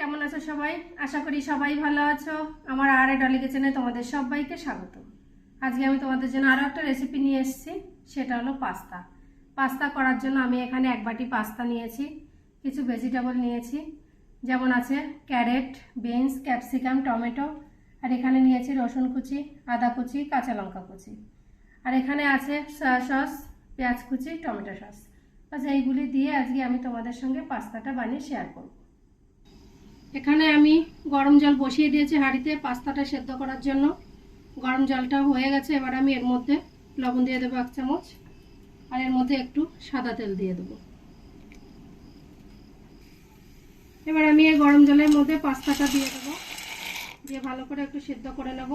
কেমন আছো সবাই? আশা করি সবাই ভালো আছো। আমার আর ডলি কিচেনে তোমাদের সবাইকে স্বাগত আজকে আমি তোমাদের জন্য আরও একটা রেসিপি নিয়ে এসেছি, সেটা হলো পাস্তা। পাস্তা করার জন্য আমি এখানে এক বাটি পাস্তা নিয়েছি, কিছু ভেজিটেবল নিয়েছি। যেমন আছে ক্যারেট বিনস ক্যাপসিকাম টমেটো আর এখানে নিয়েছি রসুন কুচি, আদা কুচি, কাঁচা লঙ্কা কুচি। আর এখানে আছে সয়া সস পেঁয়াজ কুচি টমেটো সস বাস এইগুলি দিয়ে আজকে আমি তোমাদের সঙ্গে পাস্তাটা বানিয়ে শেয়ার করব। এখানে আমি গরম জল বসিয়ে দিয়েছি হাঁড়িতে পাস্তাটা সেদ্ধ করার জন্য। গরম জলটা হয়ে গেছে, এবার আমি এর মধ্যে লবণ দিয়ে দেবো এক চামচ, আর এর মধ্যে একটু সাদা তেল দিয়ে দেবো। এবার আমি এই গরম জলের মধ্যে পাস্তাটা দিয়ে দেবো, দিয়ে ভালো করে একটু সেদ্ধ করে নেব।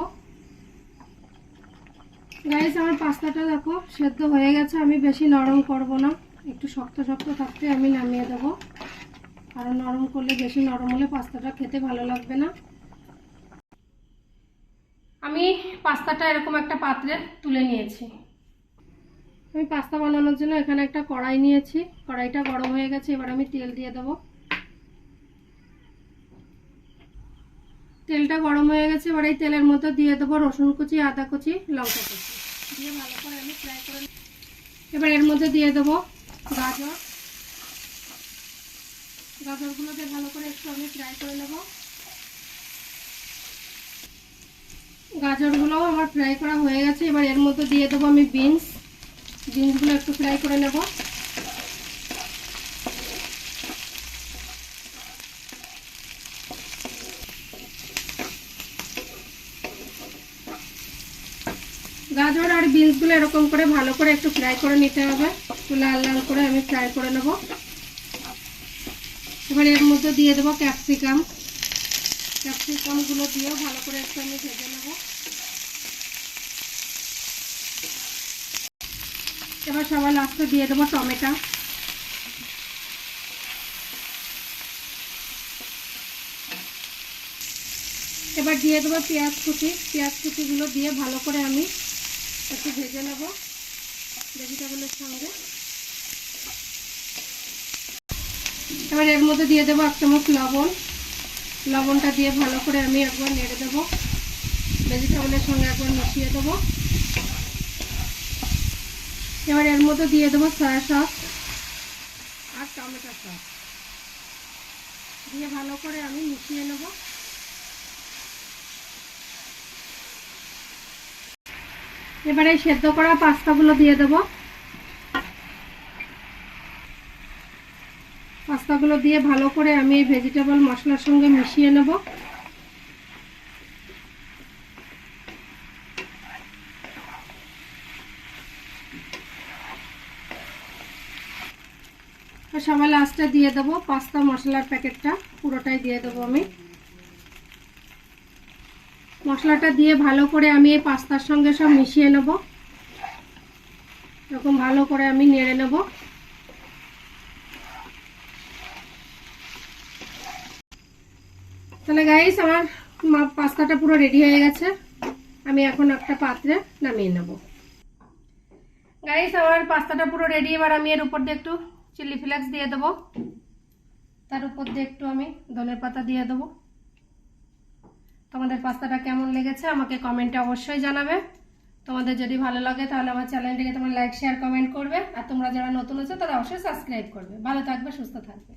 গাইস আমার পাস্তাটা দেখো সেদ্ধ হয়ে গেছে, আমি বেশি নরম করব না, একটু শক্ত শক্ত থাকতে আমি নামিয়ে দেবো। কারণ নরম করলে, বেশি নরম হলে পাস্তাটা খেতে ভালো লাগবে না। আমি পাস্তাটা এরকম একটা পাত্রে তুলে নিয়েছি। আমি পাস্তা বানানোর জন্য এখানে একটা কড়াই নিয়েছি। কড়াইটা গরম হয়ে গেছে, এবার আমি তেল দিয়ে দেবো। তেলটা গরম হয়ে গেছে, এবার এই তেলের মধ্যে দিয়ে দেবো রসুন কুচি, আদা কুচি, লঙ্কা কুচি। দিয়ে ভালো করে আমি ফ্রাই করে এবার এর মধ্যে দিয়ে দেবো গাজর। গাজরগুলোকে ভালো করে একটু আমি ফ্রাই করে নেব। গাজরগুলোও আমার ফ্রাই করা হয়ে গেছে। এবার এর মধ্যে দিয়ে দেবো আমি বিনস বিনসগুলো একটু ফ্রাই করে নেব। গাজর আর বিনসগুলো এরকম করে ভালো করে একটু ফ্রাই করে নিতে হবে। একটু লাল লাল করে আমি ফ্রাই করে নেব। এবার এর মধ্যে দিয়ে দেবো ক্যাপসিকাম। ক্যাপসিকামগুলো দিয়েও ভালো করে একটু আমি ভেজে নেব। এবার সবার লাস্টে দিয়ে দেবো টমেটো। এবার দিয়ে দেবো পেঁয়াজ কুচি। পেঁয়াজ কুচিগুলো দিয়ে ভালো করে আমি একটু ভেজে নেব। ভেজিটেবলের সঙ্গে। এবার এর মধ্যে দিয়ে দেবো এক চামচ লবণ। লবণটা দিয়ে ভালো করে আমি একবার নেড়ে দেবো। ভেজিটেবলের সঙ্গে একবার মিশিয়ে দেবো। এবার এর মধ্যে দিয়ে দেবো সয়া সস আর টমেটো সস দিয়ে ভালো করে আমি মিশিয়ে নেব। এবারে সেদ্ধ করা পাস্তাগুলো দিয়ে দেবো। পাস্তাগুলো দিয়ে ভালো করে আমি এই ভেজিটেবল মশলার সঙ্গে মিশিয়ে নেব। সবাই লাস্টে দিয়ে দেবো পাস্তা মশলার প্যাকেটটা, পুরোটাই দিয়ে দেবো আমি। মশলাটা দিয়ে ভালো করে আমি এই পাস্তার সঙ্গে সব মিশিয়ে নেব। এরকম ভালো করে আমি নেড়ে নেব। তাহলে গাইস আমার পাস্তাটা পুরো রেডি হয়ে গেছে। আমি এখন একটা পাত্রে নামিয়ে নেব। গাইস আমার পাস্তাটা পুরো রেডি এবার আমি এর উপর দিয়ে একটু চিলি ফ্লেক্স দিয়ে দেবো। তার উপর দিয়ে একটু আমি ধনের পাতা দিয়ে দেবো। তোমাদের পাস্তাটা কেমন লেগেছে আমাকে কমেন্টে অবশ্যই জানাবে। তোমাদের যদি ভালো লাগে, তাহলে আমার চ্যানেলটিকে তোমার লাইক শেয়ার কমেন্ট করবে। আর তোমরা যারা নতুন আছো, তারা অবশ্যই সাবস্ক্রাইব করবে। ভালো থাকবে, সুস্থ থাকবে।